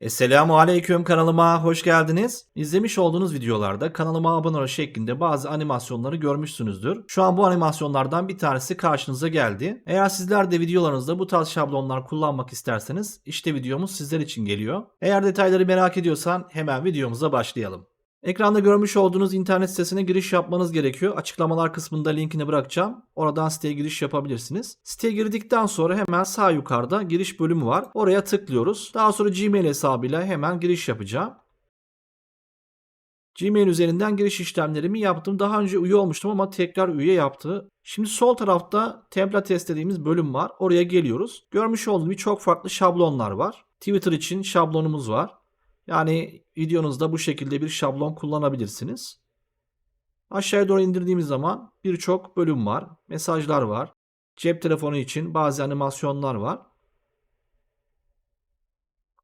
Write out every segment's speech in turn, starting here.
Esselamu Aleyküm kanalıma hoş geldiniz. İzlemiş olduğunuz videolarda kanalıma abone ol şeklinde bazı animasyonları görmüşsünüzdür. Şu an bu animasyonlardan bir tanesi karşınıza geldi. Eğer sizler de videolarınızda bu tarz şablonlar kullanmak isterseniz işte videomuz sizler için geliyor. Eğer detayları merak ediyorsan hemen videomuza başlayalım. Ekranda görmüş olduğunuz internet sitesine giriş yapmanız gerekiyor. Açıklamalar kısmında linkini bırakacağım. Oradan siteye giriş yapabilirsiniz. Siteye girdikten sonra hemen sağ yukarıda giriş bölümü var. Oraya tıklıyoruz. Daha sonra Gmail hesabıyla hemen giriş yapacağım. Gmail üzerinden giriş işlemlerimi yaptım. Daha önce üye olmuştum ama tekrar üye yaptı. Şimdi sol tarafta template test dediğimiz bölüm var. Oraya geliyoruz. Görmüş olduğunuz gibi çok farklı şablonlar var. Twitter için şablonumuz var. Yani videonuzda bu şekilde bir şablon kullanabilirsiniz. Aşağıya doğru indirdiğimiz zaman birçok bölüm var. Mesajlar var. Cep telefonu için bazı animasyonlar var.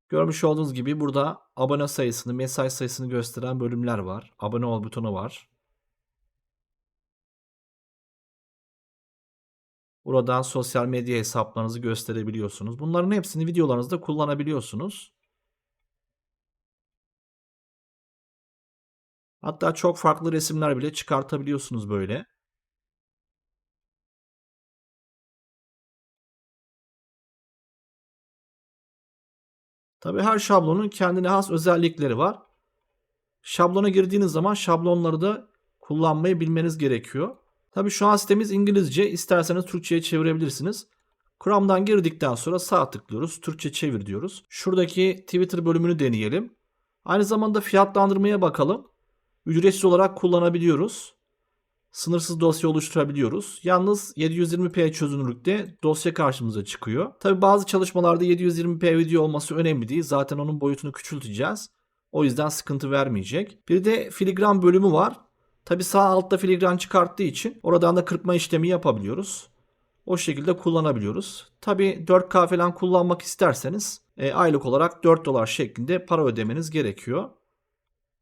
Görmüş olduğunuz gibi burada abone sayısını, mesaj sayısını gösteren bölümler var. Abone ol butonu var. Buradan sosyal medya hesaplarınızı gösterebiliyorsunuz. Bunların hepsini videolarınızda kullanabiliyorsunuz. Hatta çok farklı resimler bile çıkartabiliyorsunuz böyle. Tabi her şablonun kendine has özellikleri var. Şablona girdiğiniz zaman şablonları da kullanmayı bilmeniz gerekiyor. Tabi şu an sitemiz İngilizce. İsterseniz Türkçe'ye çevirebilirsiniz. Chrome'dan girdikten sonra sağ tıklıyoruz. Türkçe çevir diyoruz. Şuradaki Twitter bölümünü deneyelim. Aynı zamanda fiyatlandırmaya bakalım. Ücretsiz olarak kullanabiliyoruz. Sınırsız dosya oluşturabiliyoruz. Yalnız 720p çözünürlükte dosya karşımıza çıkıyor. Tabi bazı çalışmalarda 720p video olması önemli değil. Zaten onun boyutunu küçülteceğiz. O yüzden sıkıntı vermeyecek. Bir de filigran bölümü var. Tabi sağ altta filigran çıkarttığı için oradan da kırpma işlemi yapabiliyoruz. O şekilde kullanabiliyoruz. Tabi 4K falan kullanmak isterseniz e, aylık olarak 4 dolar şeklinde para ödemeniz gerekiyor.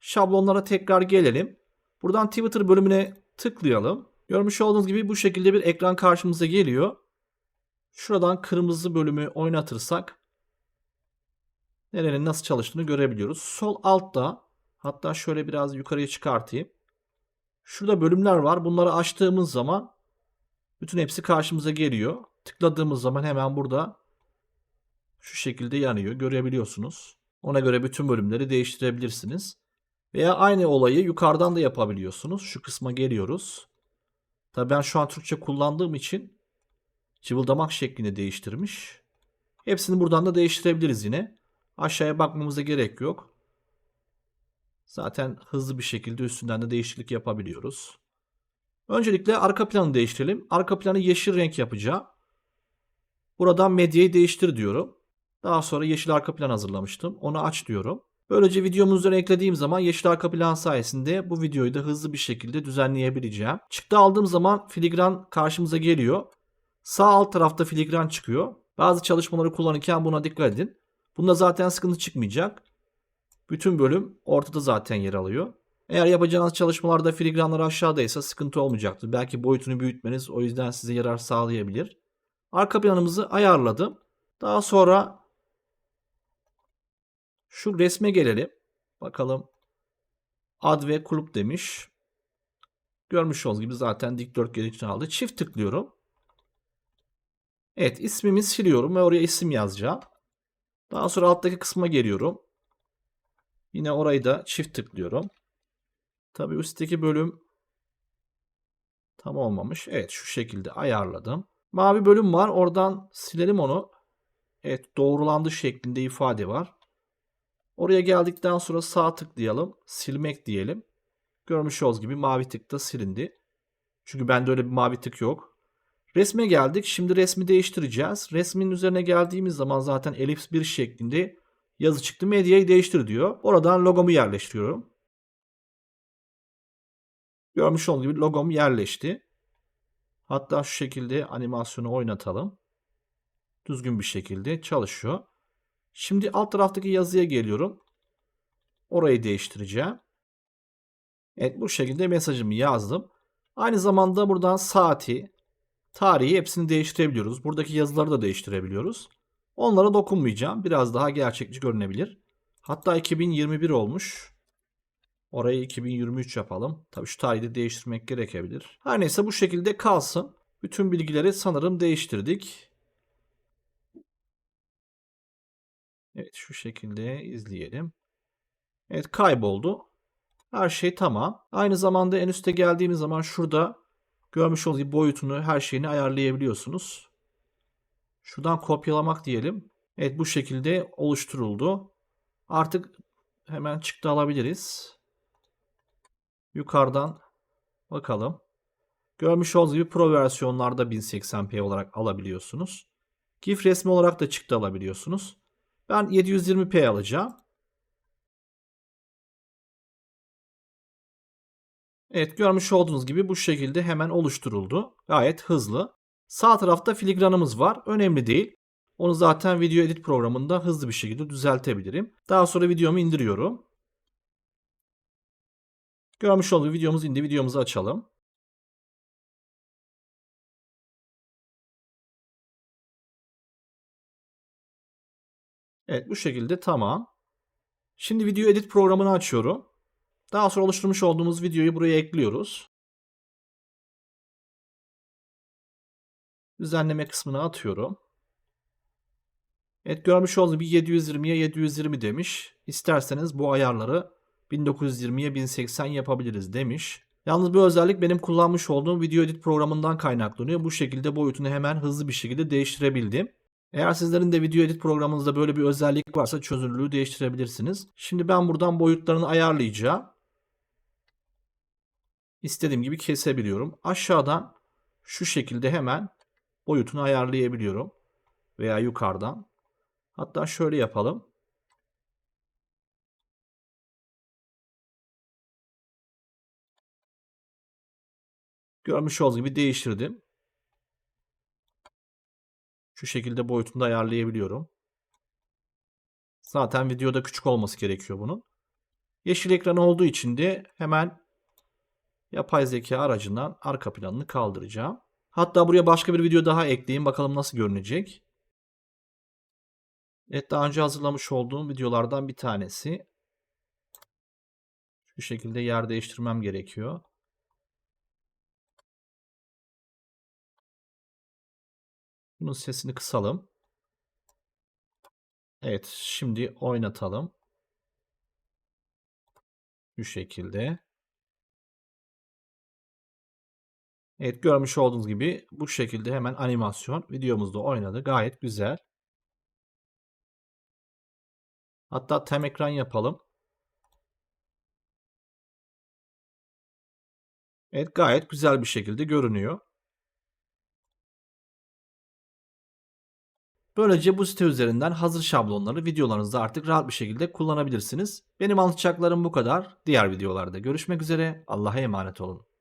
Şablonlara tekrar gelelim. Buradan Twitter bölümüne tıklayalım. Görmüş olduğunuz gibi bu şekilde bir ekran karşımıza geliyor. Şuradan kırmızı bölümü oynatırsak nerenin nasıl çalıştığını görebiliyoruz. Sol altta hatta şöyle biraz yukarıya çıkartayım. Şurada bölümler var. Bunları açtığımız zaman bütün hepsi karşımıza geliyor. Tıkladığımız zaman hemen burada şu şekilde yanıyor. Görebiliyorsunuz. Ona göre bütün bölümleri değiştirebilirsiniz. Veya aynı olayı yukarıdan da yapabiliyorsunuz. Şu kısma geliyoruz. Tabii ben şu an Türkçe kullandığım için cıvıldamak şeklini değiştirmiş. Hepsini buradan da değiştirebiliriz yine. Aşağıya bakmamıza gerek yok. Zaten hızlı bir şekilde üstünden de değişiklik yapabiliyoruz. Öncelikle arka planı değiştirelim. Arka planı yeşil renk yapacağım. Buradan medyayı değiştir diyorum. Daha sonra yeşil arka plan hazırlamıştım. Onu aç diyorum. Böylece videomun üzerine eklediğim zaman yeşil arka plan sayesinde bu videoyu da hızlı bir şekilde düzenleyebileceğim. Çıktı aldığım zaman filigran karşımıza geliyor. Sağ alt tarafta filigran çıkıyor. Bazı çalışmaları kullanırken buna dikkat edin. Bunda zaten sıkıntı çıkmayacak. Bütün bölüm ortada zaten yer alıyor. Eğer yapacağınız çalışmalarda filigranlar aşağıdaysa sıkıntı olmayacaktır. Belki boyutunu büyütmeniz o yüzden size yarar sağlayabilir. Arka planımızı ayarladım. Daha sonra şu resme gelelim. Bakalım. Ad ve kulüp demiş. Görmüş olduğunuz gibi zaten dikdörtgen için aldı. Çift tıklıyorum. Evet ismimi siliyorum ve oraya isim yazacağım. Daha sonra alttaki kısma geliyorum. Yine orayı da çift tıklıyorum. Tabi üstteki bölüm tam olmamış. Evet şu şekilde ayarladım. Mavi bölüm var. Oradan silelim onu. Evet doğrulandı şeklinde ifade var. Oraya geldikten sonra sağ tıklayalım. Silmek diyelim. Görmüş olduğunuz gibi mavi tık da silindi. Çünkü bende öyle bir mavi tık yok. Resme geldik. Şimdi resmi değiştireceğiz. Resmin üzerine geldiğimiz zaman zaten elips bir şeklinde yazı çıktı. Medyayı değiştir diyor. Oradan logomu yerleştiriyorum. Görmüş olduğunuz gibi logom yerleşti. Hatta şu şekilde animasyonu oynatalım. Düzgün bir şekilde çalışıyor. Şimdi alt taraftaki yazıya geliyorum. Orayı değiştireceğim. Evet bu şekilde mesajımı yazdım. Aynı zamanda buradan saati, tarihi hepsini değiştirebiliyoruz. Buradaki yazıları da değiştirebiliyoruz. Onlara dokunmayacağım. Biraz daha gerçekçi görünebilir. Hatta 2021 olmuş. Orayı 2023 yapalım. Tabii şu tarihi de değiştirmek gerekebilir. Her neyse bu şekilde kalsın. Bütün bilgileri sanırım değiştirdik. Evet şu şekilde izleyelim. Evet kayboldu. Her şey tamam. Aynı zamanda en üste geldiğimiz zaman şurada görmüş olduğunuz boyutunu her şeyini ayarlayabiliyorsunuz. Şuradan kopyalamak diyelim. Evet bu şekilde oluşturuldu. Artık hemen çıktı alabiliriz. Yukarıdan bakalım. Görmüş olduğunuz gibi Pro versiyonlarda 1080p olarak alabiliyorsunuz. GIF resmi olarak da çıktı alabiliyorsunuz. Ben 720p alacağım. Evet görmüş olduğunuz gibi bu şekilde hemen oluşturuldu. Gayet hızlı. Sağ tarafta filigranımız var. Önemli değil. Onu zaten video edit programında hızlı bir şekilde düzeltebilirim. Daha sonra videomu indiriyorum. Görmüş olduğunuz videomuz indi. Videomuzu açalım. Evet bu şekilde tamam. Şimdi video edit programını açıyorum. Daha sonra oluşturmuş olduğumuz videoyu buraya ekliyoruz. Düzenleme kısmına atıyorum. Evet görmüş olduğunuz gibi 720'ye 720 demiş. İsterseniz bu ayarları 1920'ye 1080 yapabiliriz demiş. Yalnız bu özellik benim kullanmış olduğum video edit programından kaynaklanıyor. Bu şekilde boyutunu hemen hızlı bir şekilde değiştirebildim. Eğer sizlerin de video edit programınızda böyle bir özellik varsa çözünürlüğü değiştirebilirsiniz. Şimdi ben buradan boyutlarını ayarlayacağım. İstediğim gibi kesebiliyorum. Aşağıdan şu şekilde hemen boyutunu ayarlayabiliyorum. Veya yukarıdan. Hatta şöyle yapalım. Görmüş olduğunuz gibi değiştirdim. Şu şekilde boyutunu ayarlayabiliyorum. Zaten videoda küçük olması gerekiyor bunun. Yeşil ekran olduğu için de hemen yapay zeka aracından arka planını kaldıracağım. Hatta buraya başka bir video daha ekleyeyim. Bakalım nasıl görünecek. Evet daha önce hazırlamış olduğum videolardan bir tanesi. Şu şekilde yer değiştirmem gerekiyor. Bunun sesini kısalım. Evet şimdi oynatalım. Şu şekilde. Evet görmüş olduğunuz gibi bu şekilde hemen animasyon videomuzda oynadı. Gayet güzel. Hatta tem ekran yapalım. Evet gayet güzel bir şekilde görünüyor. Böylece bu site üzerinden hazır şablonları videolarınızda artık rahat bir şekilde kullanabilirsiniz. Benim anlatacaklarım bu kadar. Diğer videolarda görüşmek üzere. Allah'a emanet olun.